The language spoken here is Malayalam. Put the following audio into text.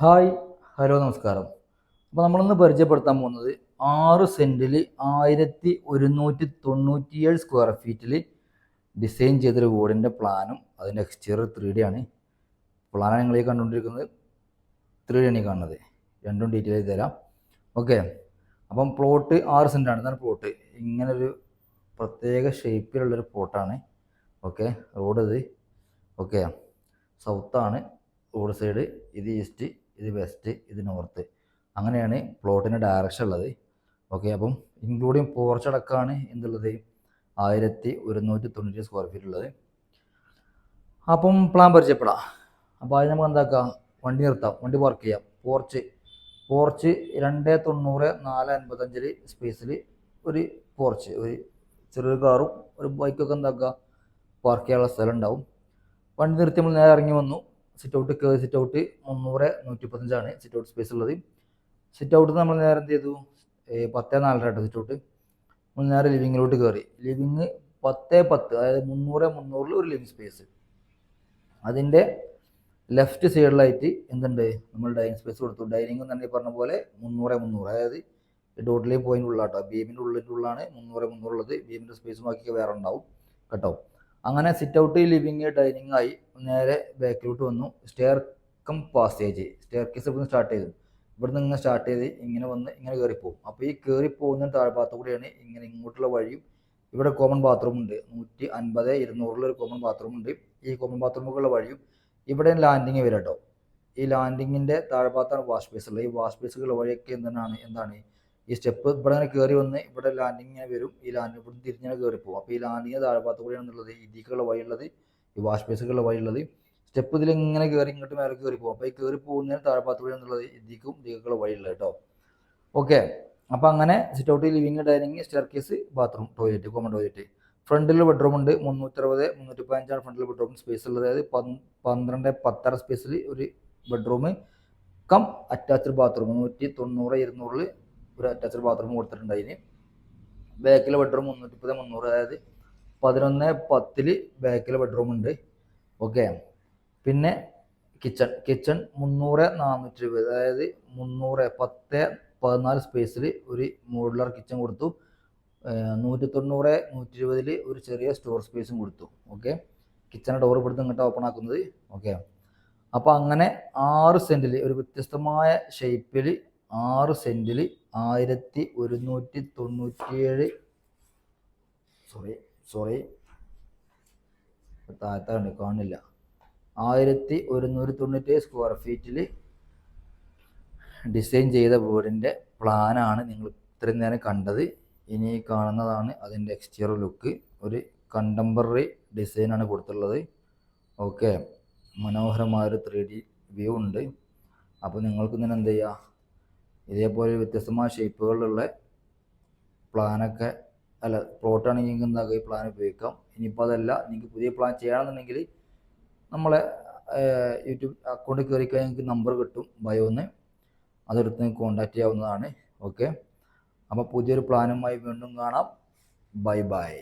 ഹായ് ഹലോ നമസ്കാരം. അപ്പോൾ നമ്മളിന്ന് പരിചയപ്പെടുത്താൻ പോകുന്നത് ആറ് സെന്റിൽ ആയിരത്തി ഒരുന്നൂറ്റി തൊണ്ണൂറ്റിയേഴ് സ്ക്വയർ ഫീറ്റിൽ ഡിസൈൻ ചെയ്തൊരു വീടിന്റെ പ്ലാനും അതിന്റെ എക്സ്റ്റീരിയർ ത്രീ ഡി ആണ്. പ്ലാനാണ് നിങ്ങൾ ഈ കണ്ടുകൊണ്ടിരിക്കുന്നത്. ത്രീ ഡി ആണ് ഈ കാണുന്നത്. രണ്ടും ഡീറ്റെയിൽ ചെയ്ത് തരാം. ഓക്കെ അപ്പം പ്ലോട്ട് ആറ് സെന്റാണ് ഇതാണ് പ്ലോട്ട് ഇങ്ങനൊരു പ്രത്യേക ഷേപ്പിലുള്ളൊരു പ്ലോട്ടാണ് ഓക്കെ റോഡ് ഇത്. ഓക്കെ സൗത്താണ് റോഡ് സൈഡ് ഇത് ഈസ്റ്റ് ഇത് വെസ്റ്റ് ഇത് നോർത്ത്. അങ്ങനെയാണ് പ്ലോട്ടിന്റെ ഡയറക്ഷൻ ഉള്ളത്. ഓക്കെ അപ്പം ഇൻക്ലൂഡിങ് പോർച്ച് അടക്കമാണ് എന്തുള്ളത്? ആയിരത്തി ഒരുന്നൂറ്റി തൊണ്ണൂറ്റി സ്ക്വയർ ഫീറ്റ് ഉള്ളത്. അപ്പം പ്ലാൻ പരിചയപ്പെടാം. അപ്പോൾ അത് നമുക്ക് എന്താക്കാം? വണ്ടി നിർത്താം. വണ്ടി വർക്ക് ചെയ്യാം. പോർച്ച് പോർച്ച് രണ്ട് തൊണ്ണൂറ് നാല് അൻപത്തഞ്ചിൽ സ്പേസിൽ ഒരു പോർച്ച് ഒരു ചെറിയൊരു കാറും ഒരു ബൈക്കൊക്കെ എന്താക്കുക പാർക്ക് ചെയ്യാനുള്ള സ്ഥലം ഉണ്ടാവും. വണ്ടി നിർത്തി നമ്മൾ നേരെ ഇറങ്ങി വന്നു. സിറ്റ് ഔട്ട് കയറി സിറ്റ് ഔട്ട് മുന്നൂറ് നൂറ്റി മുപ്പത്തഞ്ചാണ് സിറ്റ് ഔട്ട് സ്പേസ് ഉള്ളത്. സിറ്റ് ഔട്ട് നമ്മൾ നേരെ എന്ത് ചെയ്തു? പത്ത് നാലര കേട്ടോ സിറ്റ് ഔട്ട് നേരെ ലിവിങ്ങിലോട്ട് കയറി ലിവിങ് പത്ത് പത്ത് അതായത് മുന്നൂറ് മുന്നൂറിൽ ഒരു ലിവിങ് സ്പേസ് അതിന്റെ ലെഫ്റ്റ് സൈഡിലായിട്ട് എന്തുണ്ട്? നമ്മൾ ഡൈനിങ് സ്പേസ് കൊടുത്തു. ഡൈനിങ് തന്നെ പറഞ്ഞ പോലെ മുന്നൂറ് മുന്നൂറ്. അതായത് ഡോട്ടിലെ പോയിന്റ് ഉള്ളാട്ടോ. ബീമിന്റെ ഉള്ളിന്റെ ഉള്ളാണ് മുന്നൂറ് മുന്നൂറുള്ളത് ബീമിന്റെ സ്പേസ് ബാക്കിയൊക്കെ വേറെ ഉണ്ടാവും. കേട്ടോ അങ്ങനെ സിറ്റ് ഔട്ട് ലിവിങ് ഡൈനിങ് ആയി നേരെ ബാക്കിലോട്ട് വന്നു. Stair cum passage staircase ഇവിടുന്ന് സ്റ്റാർട്ട് ചെയ്തു. ഇവിടുന്ന് ഇങ്ങനെ സ്റ്റാർട്ട് ചെയ്ത് ഇങ്ങനെ വന്ന് ഇങ്ങനെ കയറിപ്പോവും അപ്പോൾ ഈ കയറി പോകുന്ന താഴ്ഭാഗത്തു കൂടിയാണ് ഇങ്ങനെ ഇങ്ങോട്ടുള്ള വഴിയും ഇവിടെ കോമൺ ബാത്റൂം ഉണ്ട്. നൂറ്റി അൻപത് ഇരുന്നൂറിലൊരു കോമൺ ബാത്റൂം ഉണ്ട്. ഈ കോമൺ ബാത്റൂമുള്ള വഴിയും ഇവിടെ ലാൻഡിങ് വരും കേട്ടോ ഈ ലാൻഡിങ്ങിന്റെ താഴ്ഭാഗത്താണ് വാഷ് ബേസ് ഉള്ളത്. ഈ വാഷ് ബേസുകളുടെ വഴിയൊക്കെ എന്താണ് എന്താണ്? ഈ സ്റ്റെപ്പ് ഇവിടെ ഇങ്ങനെ കയറി വന്ന് ഇവിടെ ലാൻഡിങ് ഇങ്ങനെ വരും. ഈ ലാൻഡിങ് ഇവിടെ തിരിഞ്ഞാൽ കയറി പോകും അപ്പോൾ ഈ ലാൻഡിങ് താഴ്ഭാഗത്ത് കൂടെയാണെന്നുള്ളത് ഇതിക്കുള്ള വഴിയുള്ളത് ഈ വാഷ് ബേസുകളുടെ വഴിയുള്ളത്. സ്റ്റെപ്പ് ഇതിൽ ഇങ്ങനെ കയറി ഇങ്ങോട്ട് മേലെ കയറി പോകും അപ്പോൾ ഈ കയറി പോകുന്നതിന് താഴ്ഭാഗത്ത് കൂടെയാണെന്നുള്ളത് ഇതിക്കും ഇതിക്കുള്ള വഴിയുള്ളത് കേട്ടോ. ഓക്കെ അപ്പോൾ അങ്ങനെ sit out living dining staircase bathroom toilet common toilet ഫ്രണ്ടിൽ ബെഡ്റൂം ഉണ്ട്. മുന്നൂറ്ററുപത് മുന്നൂറ്റി പതിനഞ്ചാണ് ഫ്രണ്ടിൽ ബെഡ്റൂം സ്പേസ് ഉള്ളത്. അതായത് പന്ത് പന്ത്രണ്ട് പത്തര സ്പേസിൽ ഒരു ബെഡ്റൂം കം അറ്റാച്ച്ഡ് ബാത്റൂം നൂറ്റി തൊണ്ണൂറ് ഇരുന്നൂറിൽ ഒരു അറ്റാച്ച്ഡ് ബാത്റൂം കൊടുത്തിട്ടുണ്ട് അതിന് ബാക്കിലെ ബെഡ്റൂം മുന്നൂറ്റി മുപ്പത് മുന്നൂറ് അതായത് പതിനൊന്ന് പത്തിൽ ബാക്കിലെ ബെഡ്റൂം ഉണ്ട്. ഓക്കെ പിന്നെ കിച്ചൺ കിച്ചൺ മുന്നൂറ് നാനൂറ്റി ഇരുപത്. അതായത് മുന്നൂറ് പത്ത് പതിനാല് സ്പേസിൽ ഒരു മോഡുലർ കിച്ചൺ കൊടുത്തു. നൂറ്റി തൊണ്ണൂറ് നൂറ്റി ഇരുപതിൽ ഒരു ചെറിയ സ്റ്റോർ സ്പേസും കൊടുത്തു. ഓക്കെ കിച്ചൺ ഡോർ ഇവിടുന്ന് ഇങ്ങോട്ട് ഓപ്പൺ ആക്കുന്നത്. ഓക്കെ അപ്പോൾ അങ്ങനെ ആറ് സെന്റിൽ ഒരു വ്യത്യസ്തമായ ഷേപ്പിൽ ആറ് സെന്റിൽ ആയിരത്തി ഒരുന്നൂറ്റി തൊണ്ണൂറ്റിയേഴ്. സോറി സോറി താഴത്താണ് കാണില്ല. ആയിരത്തി ഒരുന്നൂറ്റി തൊണ്ണൂറ്റേഴ് സ്ക്വയർ ഫീറ്റിൽ ഡിസൈൻ ചെയ്ത വീടിന്റെ പ്ലാനാണ് നിങ്ങൾ ഇത്രയും നേരം കണ്ടത്. ഇനി കാണുന്നതാണ് അതിന്റെ എക്സ്റ്റീരിയർ ലുക്ക് ഒരു കണ്ടംപററി ഡിസൈനാണ് കൊടുത്തുള്ളത് ഓക്കെ മനോഹരമായൊരു ത്രീ ഡി വ്യൂ ഉണ്ട്. അപ്പോൾ നിങ്ങൾക്ക് ഇങ്ങനെ എന്ത് ചെയ്യുക ഇതേപോലെ വ്യത്യസ്തമായ ഷേപ്പുകളിലുള്ള പ്ലാനൊക്കെ അല്ല പ്ലോട്ടാണ് നിങ്ങൾക്ക് എന്താക്കുക ഈ പ്ലാൻ ഉപയോഗിക്കാം. ഇനിയിപ്പോൾ അതല്ല നിങ്ങൾക്ക് പുതിയ പ്ലാൻ ചെയ്യണമെന്നുണ്ടെങ്കിൽ നമ്മളെ യൂട്യൂബ് അക്കൗണ്ടിൽ കയറി കഴിഞ്ഞാൽ നിങ്ങൾക്ക് നമ്പർ കിട്ടും ബയോന്ന് അതെടുത്ത് നിങ്ങൾക്ക് കോൺടാക്റ്റ് ചെയ്യാവുന്നതാണ്. ഓക്കെ അപ്പോൾ പുതിയൊരു പ്ലാനുമായി വീണ്ടും കാണാം. Bye bye